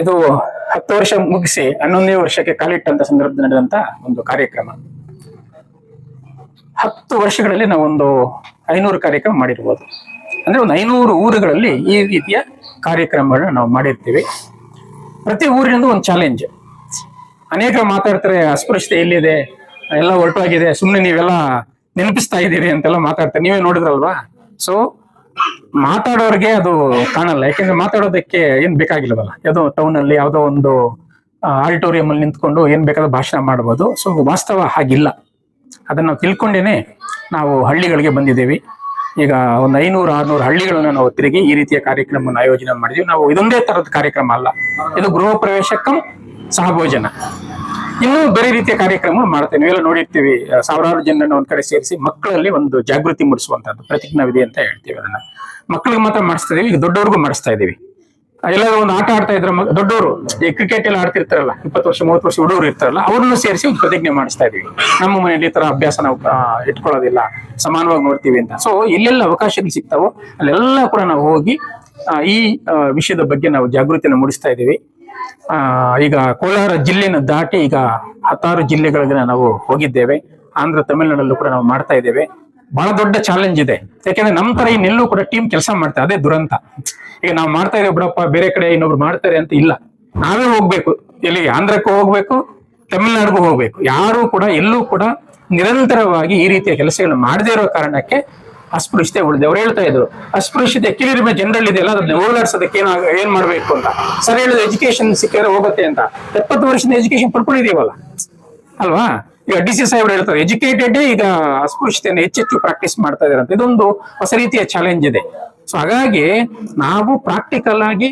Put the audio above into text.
ಇದು ಹತ್ತು ವರ್ಷ ಮುಗಿಸಿ ಹನ್ನೊಂದನೇ ವರ್ಷಕ್ಕೆ ಕಾಲಿಟ್ಟಂತ ಸಂದರ್ಭದಲ್ಲಿ ನಡೆದಂತ ಒಂದು ಕಾರ್ಯಕ್ರಮ. ಹತ್ತು ವರ್ಷಗಳಲ್ಲಿ ನಾವು ಒಂದು ಐನೂರು ಕಾರ್ಯಕ್ರಮ ಮಾಡಿರ್ಬೋದು. ಅಂದ್ರೆ ಒಂದು ಐನೂರು ಊರುಗಳಲ್ಲಿ ಈ ರೀತಿಯ ಕಾರ್ಯಕ್ರಮಗಳನ್ನ ನಾವು ಮಾಡಿರ್ತೀವಿ. ಪ್ರತಿ ಊರಿನಿಂದ ಒಂದು ಚಾಲೆಂಜ್ ಅನೇಕರು ಮಾತಾಡ್ತಾರೆ, ಅಸ್ಪೃಶ್ಯತೆ ಎಲ್ಲಿದೆ, ಎಲ್ಲ ಹೊರಟೋಗಿದೆ ಸುಮ್ಮನೆ ನೀವೆಲ್ಲ ನೆನಪಿಸ್ತಾ ಇದ್ದೀರಿ ಅಂತೆಲ್ಲ ಮಾತಾಡ್ತಾರೆ. ನೀವೇ ನೋಡಿದ್ರಲ್ವಾ? ಸೊ ಮಾತಾಡೋರಿಗೆ ಅದು ಕಾಣಲ್ಲ. ಯಾಕೆಂದ್ರೆ ಮಾತಾಡೋದಕ್ಕೆ ಏನ್ ಬೇಕಾಗಿಲ್ಲವಲ್ಲ. ಯಾವುದೋ ಟೌನ್ ಅಲ್ಲಿ ಯಾವುದೋ ಒಂದು ಆಡಿಟೋರಿಯಂ ಅಲ್ಲಿ ನಿಂತ್ಕೊಂಡು ಏನ್ ಬೇಕಾದ್ರೂ ಭಾಷಣ ಮಾಡಬಹುದು ಸೊ ವಾಸ್ತವ ಹಾಗಿಲ್ಲ. ಅದನ್ನ ತಿಳ್ಕೊಂಡೇನೆ ನಾವು ಹಳ್ಳಿಗಳಿಗೆ ಬಂದಿದ್ದೀವಿ. ಈಗ ಒಂದು ಐನೂರು, ಆರ್ನೂರು ಹಳ್ಳಿಗಳನ್ನ ನಾವು ತಿರುಗಿ ಈ ರೀತಿಯ ಕಾರ್ಯಕ್ರಮವನ್ನು ಆಯೋಜನೆ ಮಾಡಿದ್ವಿ. ನಾವು ಇದೊಂದೇ ತರದ ಕಾರ್ಯಕ್ರಮ ಅಲ್ಲ. ಇದು ಗೃಹ ಪ್ರವೇಶಕ್ಕಂ ಸಹಭೋಜನ. ಇನ್ನೂ ಬೇರೆ ರೀತಿಯ ಕಾರ್ಯಕ್ರಮ ಮಾಡ್ತೇವೆ ನೀವೆಲ್ಲ ನೋಡಿರ್ತೀವಿ. ಸಾವಿರಾರು ಜನರನ್ನು ಒಂದ್ ಕಡೆ ಸೇರಿಸಿ ಮಕ್ಕಳಲ್ಲಿ ಒಂದು ಜಾಗೃತಿ ಮೂಡಿಸುವಂತದ್ದು ಪ್ರತಿಜ್ಞಾ ವಿಧಿ ಅಂತ ಹೇಳ್ತೀವಿ ಅದನ್ನ. ಮಕ್ಕಳಿಗೆ ಮಾತ್ರ ಮಾಡಿಸ್ತಾ ಇದೀವಿ, ಈಗ ದೊಡ್ಡವ್ರಿಗೂ ಮಾಡಿಸ್ತಾ ಇದೀವಿ. ಎಲ್ಲರೂ ಒಂದು ಆಟ ಆಡ್ತಾ ಇದ್ರ ದೊಡ್ಡವರು, ಈ ಕ್ರಿಕೆಟ್ ಎಲ್ಲ ಆಡ್ತಿರ್ತಾರಲ್ಲ, ಇಪ್ಪತ್ತು ವರ್ಷ, ಮೂವತ್ತು ವರ್ಷ ಹುಡುಗರು ಇರ್ತಾರಲ್ಲ, ಅವ್ರನ್ನ ಸೇರಿಸಿ ಒಂದು ಪ್ರತಿಜ್ಞೆ ಮಾಡಿಸ್ತಾ ಇದೀವಿ. ನಮ್ಮ ಮನೆಯಲ್ಲಿ ಈ ತರ ಅಭ್ಯಾಸ ನಾವು ಇಟ್ಕೊಳ್ಳೋದಿಲ್ಲ, ಸಮಾನವಾಗಿ ನೋಡ್ತೀವಿ ಅಂತ. ಸೊ ಎಲ್ಲೆಲ್ಲ ಅವಕಾಶಗಳು ಸಿಗ್ತಾವೋ, ಅಲ್ಲೆಲ್ಲ ಕೂಡ ನಾವು ಹೋಗಿ ಈ ವಿಷಯದ ಬಗ್ಗೆ ನಾವು ಜಾಗೃತಿಯನ್ನು ಮೂಡಿಸ್ತಾ ಇದ್ದೀವಿ ಈಗ ಕೋಲಾರ ಜಿಲ್ಲೆನ ದಾಟಿ ಈಗ ಹತ್ತಾರು ಜಿಲ್ಲೆಗಳಿಗೆ ನಾವು ಹೋಗಿದ್ದೇವೆ. ಆಂಧ್ರ, ತಮಿಳುನಾಡಲ್ಲೂ ಕೂಡ ನಾವು ಮಾಡ್ತಾ ಇದ್ದೇವೆ. ಬಹಳ ದೊಡ್ಡ ಚಾಲೆಂಜ್ ಇದೆ. ಯಾಕೆಂದ್ರೆ ನಮ್ಮ ತರ ಇನ್ನೆಲ್ಲೂ ಕೂಡ ಟೀಮ್ ಕೆಲಸ ಮಾಡ್ತಾರೆ. ಅದೇ ದುರಂತ. ಈಗ ನಾವು ಮಾಡ್ತಾ ಇದ್ದೇವೆ ಬಿಡಪ್ಪ, ಬೇರೆ ಕಡೆ ಇನ್ನೊಬ್ರು ಮಾಡ್ತಾರೆ ಅಂತ ಇಲ್ಲ. ನಾವೇ ಹೋಗ್ಬೇಕು. ಎಲ್ಲಿಗೆ? ಆಂಧ್ರಕ್ಕೂ ಹೋಗ್ಬೇಕು, ತಮಿಳುನಾಡಿಗೂ ಹೋಗ್ಬೇಕು. ಯಾರು ಕೂಡ ಎಲ್ಲೂ ಕೂಡ ನಿರಂತರವಾಗಿ ಈ ರೀತಿಯ ಕೆಲಸಗಳನ್ನ ಮಾಡದೇ ಇರೋ ಕಾರಣಕ್ಕೆ ಅಸ್ಪೃಶ್ಯತೆ ಉಳಿದೆ ಅವ್ರು ಹೇಳ್ತಾ ಇದ್ರು, ಅಸ್ಪೃಶ್ಯತೆ ಕಿರಿರಿಮೆ ಜನರಲ್ ಇದೆಯಲ್ಲ ಅದನ್ನ ಹೋಗ್ಲಾಡ್ಸೋದಕ್ಕೆ ಏನ ಏನ್ ಮಾಡ್ಬೇಕು ಅಂತ. ಸರಿ ಹೇಳಿದ ಎಜುಕೇಶನ್ ಸಿಕ್ಕಿದ್ರೆ ಹೋಗುತ್ತೆ ಅಂತ. ಎಪ್ಪತ್ತು ವರ್ಷದ ಎಜುಕೇಶನ್ ಪಡ್ಕೊಂಡಿದೀವಲ್ಲ ಅಲ್ವಾ? ಈಗ ಡಿ ಸಿ ಸಾಹೇಬ್ರು ಹೇಳ್ತಾರೆ ಎಜುಕೇಟೆಡ್ ಈಗ ಅಸ್ಪೃಶ್ಯತೆಯನ್ನು ಹೆಚ್ಚೆಚ್ಚು ಪ್ರಾಕ್ಟೀಸ್ ಮಾಡ್ತಾ ಇದಾರೆ ಅಂತ. ಇದೊಂದು ಹೊಸ ರೀತಿಯ ಚಾಲೆಂಜ್ ಇದೆ. ಸೊ ಹಾಗಾಗಿ, ನಾವು ಪ್ರಾಕ್ಟಿಕಲ್ ಆಗಿ